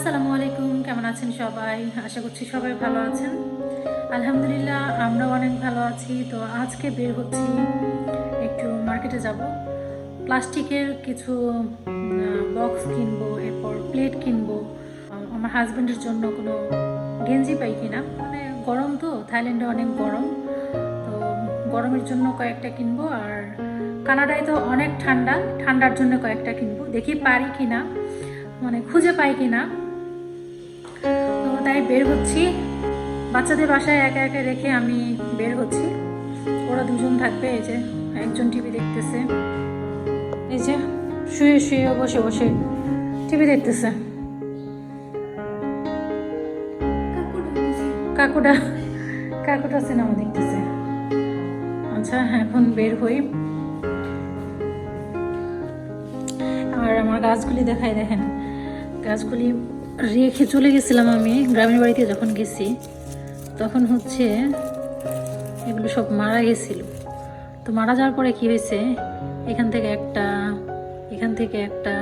আসসালামু আলাইকুম, কেমন আছেন সবাই? আশা করছি সবাই ভালো আছেন। আলহামদুলিল্লাহ, আমরাও অনেক ভালো আছি। তো আজকে বের হচ্ছি, একটু মার্কেটে যাব। প্লাস্টিকের কিছু বক্স কিনবো, এরপর প্লেট কিনবো। আমার হাজব্যান্ডের জন্য কোনো গেঞ্জি পাই কিনা? মানে গরম তো, থাইল্যান্ডে অনেক গরম। তো গরমের জন্য কয়েকটা কিনবো, আর কানাডায় তো অনেক ঠান্ডা। ঠান্ডার জন্য কয়েকটা কিনবো। দেখি পারি কিনা মানে খুঁজে পাই কিনা। তাই বের হচ্ছি। বাচ্চাদের বাসায় একা একা রেখে আমি বের হচ্ছি। ওরা দুজন থাকবে, এই যে একজন টিভি দেখতেছে। এই যে শুয়ে শুয়ে বসে বসে টিভি দেখতেছে। কাকুটা কাকুটা সিনেমা দেখতেছে। আচ্ছা এখন বের হই। আর আমার গাছগুলি দেখাই দেখেন। গাছগুলি রেখে চলে গেছিলাম আমি, গ্রামের বাড়িতে যখন গেছি, তখন হচ্ছে এগুলো সব মারা গেছিল। তো মারা যাওয়ার পরে কি হয়েছে, এখান থেকে একটা, এখান থেকে একটা,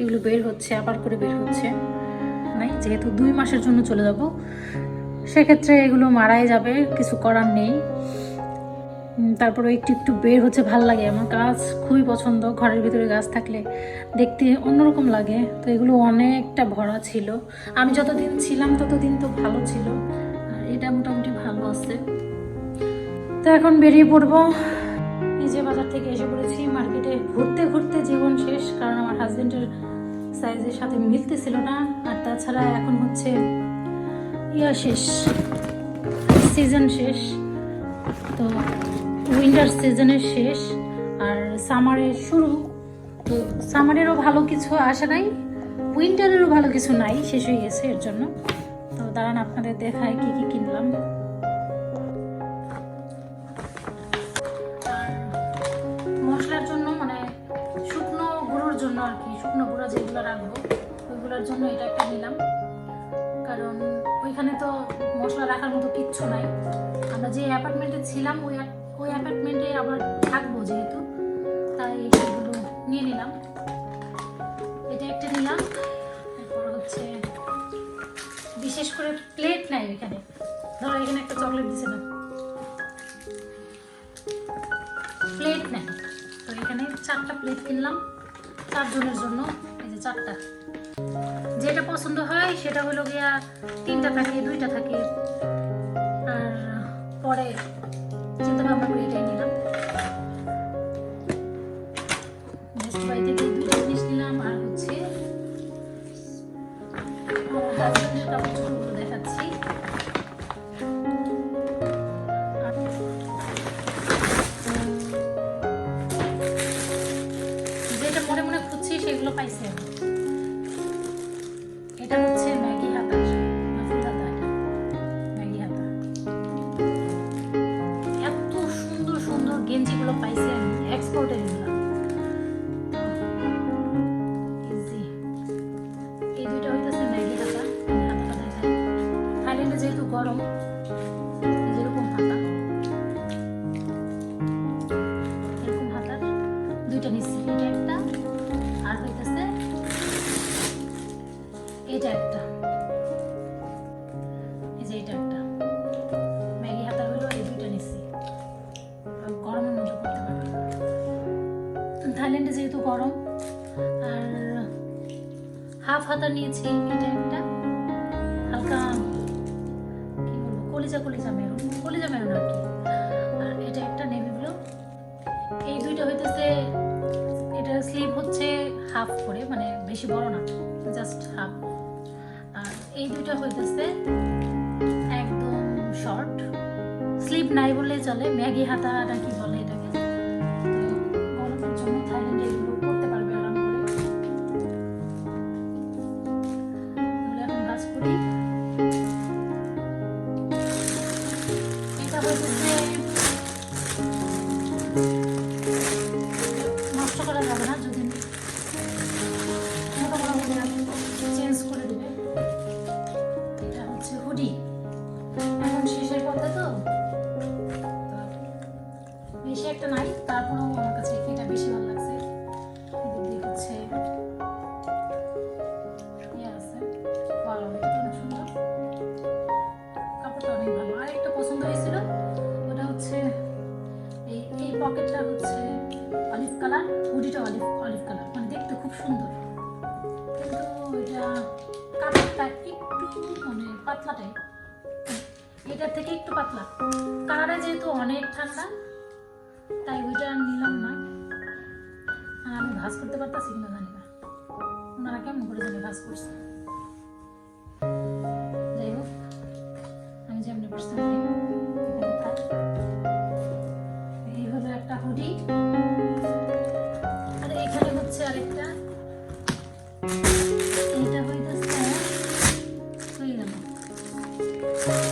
এগুলো বের হচ্ছে, আবার করে বের হচ্ছে। নাই, যেহেতু দুই মাসের জন্য চলে যাব, সেক্ষেত্রে এগুলো মারাই যাবে, কিছু করার নেই। তারপরে একটু একটু বের হচ্ছে, ভালো লাগে। আমার গাছ খুবই পছন্দ, ঘরের ভিতরে গাছ থাকলে দেখতে অন্যরকম লাগে। তো এগুলো অনেকটা ভরা ছিল। আমি যতদিন ছিলাম, ততদিন তো ভালো ছিল। আর এটা মোটামুটি ভালো আছে। তো এখন বেরিয়ে পড়ব। যে বাজার থেকে এসে পড়েছি। মার্কেটে ঘুরতে ঘুরতে জীবন শেষ, কারণ আমার হাজবেন্ডের সাইজের সাথে মিলতেছিল না। আর তাছাড়া এখন হচ্ছে ইয়া শেষ সিজন শেষ। তো উইন্টার সিজনের শেষ আর সামারের শুরু। তো সামারেরও ভালো কিছু আসে নাই উইন্টারেরও ভালো কিছু নাই, শেষ হয়ে গেছে এর জন্য। তো দাঁড়ান, আপনাদের দেখায় কি কি কিনলাম। মশলার জন্য মানে শুকনো গুঁড়োর জন্য আর কি, শুকনো গুঁড়ো যেগুলো রাখব, ওইগুলোর জন্য এটা একটা নিলাম। কারণ ওইখানে তো মশলা রাখার মতো কিচ্ছু নাই। আমরা যে অ্যাপার্টমেন্টে ছিলাম, ওই ওই অ্যাপার্টমেন্টে আবার থাকব যেহেতু, তাই সেগুলো নিয়ে নিলাম। এটা একটা নিলাম, এরপর হচ্ছে বিশেষ করে প্লেট নাই এখানে। ধরো এখানে একটা চকলেট না। প্লেট নেই। তো এখানে চারটা প্লেট কিনলাম চারজনের জন্য, এই যে চারটা। যেটা পছন্দ হয় সেটা হলো গিয়া তিনটা থাকে, দুইটা থাকে। আর পরে Saya telah. গেঞ্জিগুলো পাইছি আমি এক্সপোর্টের এগুলো এই দুইটা হইতেছে ম্যাগি হাতাটা থাইল্যান্ডে যেহেতু গরম, যেরকম হাতা এরকম হাতার দুইটা নিচ্ছি। একটা, আর হইতেছে এটা একটা। থাইল্যান্ডে যেহেতু গরম, আর হাফ হাতা নিয়েছি এটা একটা, হালকা, কি বলব, কলিজা কলিজা মেরুন কলিজা মেরুন আর কি। আর এটা একটা নেভি ব্লু এই দুইটা হইতেছে, এটা স্লিভ হচ্ছে হাফ করে মানে বেশি বড় না জাস্ট হাফ আর এই দুইটা হইতেছে একদম শর্ট স্লিভ নাই বললেই চলে, ম্যাগি হাতা নাকি বলে এটাকে। এটা হইতেছে নষ্ট হুডিটা অলিভ অলিভ কালার মানে দেখতে খুব সুন্দর। কিন্তু এটা কালারটা একটু মানে পাতলা এটার থেকে একটু পাতলা। কালারে যেহেতু অনেক ঠান্ডা, তাই ওইটা নিলাম না। আর আমি ভাস করতে পারতাম সিগনা জানি না। ওনারা কেমন করে জানি ভাস করছে। এই